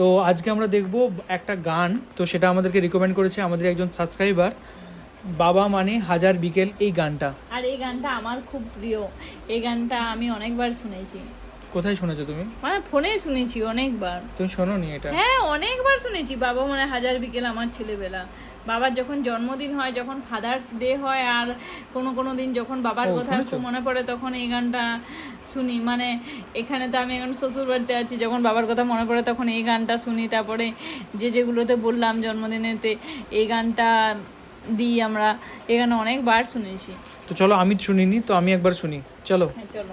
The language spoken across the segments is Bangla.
তো আজকে আমরা দেখব একটা গান, তো সেটা আমাদেরকে রিকমেন্ড করেছে আমাদের একজন সাবস্ক্রাইবার বাবা মানে হাজার বিকেল এই গানটা। আর এই গানটা আমার খুব প্রিয়। এই গানটা আমি অনেকবার শুনেছি। কোথায় শুনেছো তুমি? মানে ফোনে শুনেছি অনেকবার। তুমি শোনো নি এটা? হ্যাঁ অনেকবার শুনেছি। বাবা মানে হাজার বিকেল আমার ছেলেবেলা। বাবার যখন জন্মদিন হয় যখন ফাদার্স ডে হয় আর কোনো কোনো দিন যখন বাবার কথা খুব মনে পড়ে তখন এই গানটা শুনি। মানে এখানে তো আমি এখন শ্বশুর বাড়িতে আছি যখন বাবার কথা মনে পড়ে তখন এই গানটা শুনি। তারপরে যে যেগুলোতে বললাম জন্মদিনেতে এই গানটা দিই আমরা। এই গান অনেকবার শুনেছি। তো চলো আমি শুনিনি তো আমি একবার শুনি। চলো। হ্যাঁ চলো।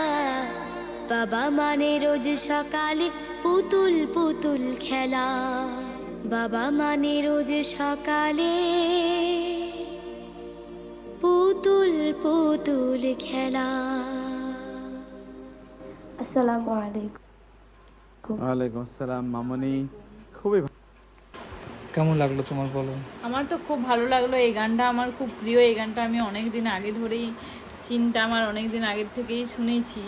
বাবা মানে রোজ সকালে পুতুল পুতুল খেলা। বাবা মানে রোজ সকালে পুতুল পুতুল খেলা। আসসালামু আলাইকুম। ওয়ালাইকুম আসসালাম মামনি। খুবই ভালো কেমন লাগল তোমার বলো? আমার তো খুব ভালো লাগল। এই গানটা আমার খুব প্রিয়। এই গানটা আমি অনেক দিন আগে ধরেই চিন্তা আমার অনেক দিন আগের থেকেই শুনেছি।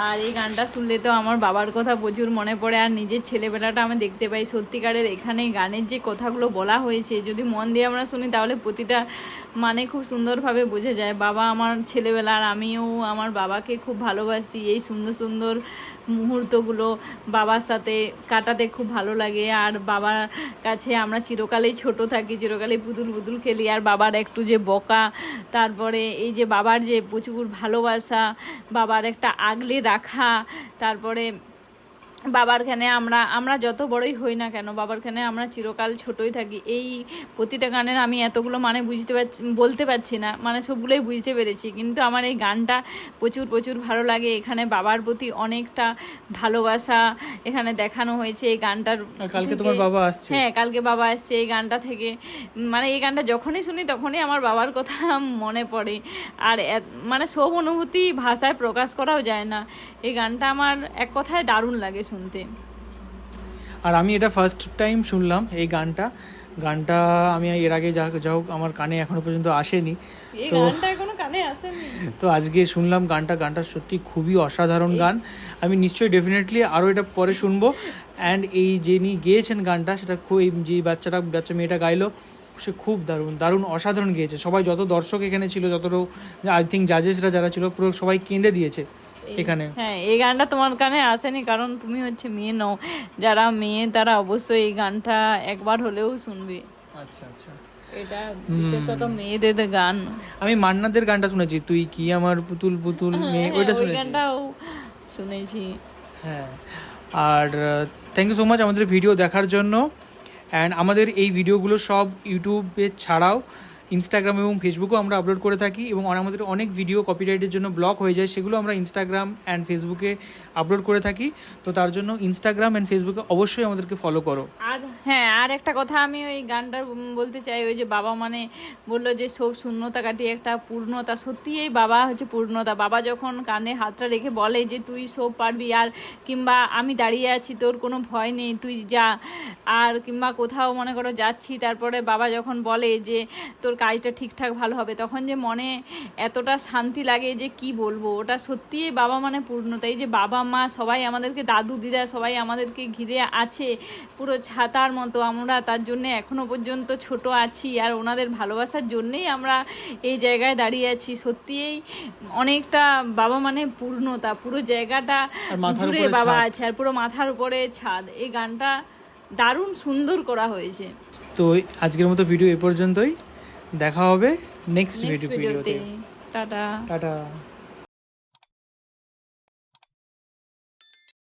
আর এই গানটা শুনলে তো আমার বাবার কথা প্রচুর মনে পড়ে, আর নিজের ছেলেবেলাটা আমি দেখতে পাই। সত্যিকারের এখানে গানের যে কথাগুলো বলা হয়েছে, যদি মন দিয়ে আমরা শুনি তাহলে প্রতিটা মানে খুব সুন্দরভাবে বোঝা যায়। বাবা আমার ছেলেবেলা আর আমিও আমার বাবাকে খুব ভালোবাসি। এই সুন্দর সুন্দর মুহূর্তগুলো বাবার সাথে কাটাতে খুব ভালো লাগে। আর বাবার কাছে আমরা চিরকালেই ছোট থাকি, চিরকালেই পুতুল পুতুল খেলি। আর বাবার একটু যে বকা, তারপরে এই যে বাবার যে প্রচুর ভালোবাসা, বাবার একটা আগলে রাখা তারপরে বাবারখানে আমরা আমরা যত বড়ই হই না কেন বাবারখানে আমরা চিরকাল ছোটই থাকি। এই প্রতিটা গানের আমি এতগুলো মানে বুঝতে পারছি বলতে পারছি না মানে সবগুলোই বুঝতে পেরেছি। কিন্তু আমার এই গানটা প্রচুর প্রচুর ভালো লাগে। এখানে বাবার প্রতি অনেকটা ভালোবাসা এখানে দেখানো হয়েছে এই গানটার কালকে তোমার বাবা আসছে। হ্যাঁ কালকে বাবা আসছে এই গানটা থেকে। মানে এই গানটা যখনই শুনি তখনই আমার বাবার কথা মনে পড়ে। আর মানে সব অনুভূতি ভাষায় প্রকাশ করাও যায় না। এই গানটা আমার এক কথায় দারুণ লাগে। শুনতে। আর আমি এটা ফার্স্ট টাইম শুনলাম এই গানটা। গানটা আমি এর আগে যা যা হোক আমার কানে এখনও পর্যন্ত আসেনি। তো- তো আজকে শুনলাম গানটা। গানটা সত্যি খুবই অসাধারণ গান। আমি নিশ্চয়ই ডেফিনেটলি আরও এটা পরে শুনব। অ্যান্ড এই যিনি গেয়েছেন গানটা সেটা খুব যে বাচ্চাটা বাচ্চা মেয়েটা গাইলো সে খুব দারুণ দারুণ অসাধারণ গেয়েছে। সবাই যত দর্শক এখানে ছিল যত আই থিঙ্ক জাজেসরা যারা ছিল পুরো সবাই কেঁদে দিয়েছে। এখানে। হ্যাঁ এই গানটা তোমার কানে আসেনি কারণ তুমি হচ্ছে মেয়ে নও। যারা মেয়ে তারা অবশ্যই এই গানটা একবার হলেও শুনবে। আচ্ছা আচ্ছা। এটা বিশেষত মেয়েদের গান। আমি মান্নাদের গানটা শুনেছি তুই কি আমার পুতুল পুতুল মেয়ে? হ্যাঁ, ওইটা শুনেছি। গানটাও শুনেছি। হ্যাঁ আর থ্যাংক ইউ সো মাচ আমাদের ভিডিও দেখার জন্য। অ্যান্ড আমাদের এই ভিডিওগুলো সব ইউটিউবে ছাড়াও ইনস্টাগ্রাম এবং ফেসবুকেও আমরা আপলোড করে থাকি এবং আমাদের অনেক ভিডিও কপিরাইটের জন্য ব্লক হয়ে যায়, সেগুলো আমরা ইনস্টাগ্রাম অ্যান্ড ফেসবুকে আপলোড করে থাকি। তো তার জন্য ইনস্টাগ্রাম অ্যান্ড ফেসবুকে অবশ্যই আমাদেরকে ফলো করো। আর হ্যাঁ আর একটা কথা আমি ওই গানটার বলতে চাই, ওই যে বাবা মানে বলল যে সব শূন্যতা কাটিয়ে একটা পূর্ণতা সত্যি এই বাবা হচ্ছে পূর্ণতা। বাবা যখন কানে হাতটা রেখে বলে যে তুই সব পারবি আর কিংবা আমি দাঁড়িয়ে আছি, তোর কোনো ভয় নেই, তুই যা। আর কিংবা কোথাও মনে করো যাচ্ছি, তারপরে বাবা যখন বলে যে তোর কাজটা ঠিকঠাক ভালো হবে তখন যে মনে এতটা শান্তি লাগে যে কি বলব? ওটা সত্যিই বাবা মানে পূর্ণতা এই যে বাবা মা সবাই আমাদেরকে দাদু দিদা সবাই আমাদেরকে ঘিরে আছে পুরো ছাতার মতো। আমরা তার জন্য এখনও পর্যন্ত ছোট আছি আর ওনাদের ভালোবাসার জন্যেই আমরা এই জায়গায় দাঁড়িয়ে আছি। সত্যিই অনেকটা বাবা মানে পূর্ণতা পুরো জায়গাটা জুড়ে বাবা আছে আর পুরো মাথার উপরে ছাদ। এই গানটা দারুণ সুন্দর করা হয়েছে। তো আজকের মতো ভিডিও এ পর্যন্তই। দেখা হবে নেক্সট ভিডিওতে ভিডিওতে টাটা টাটা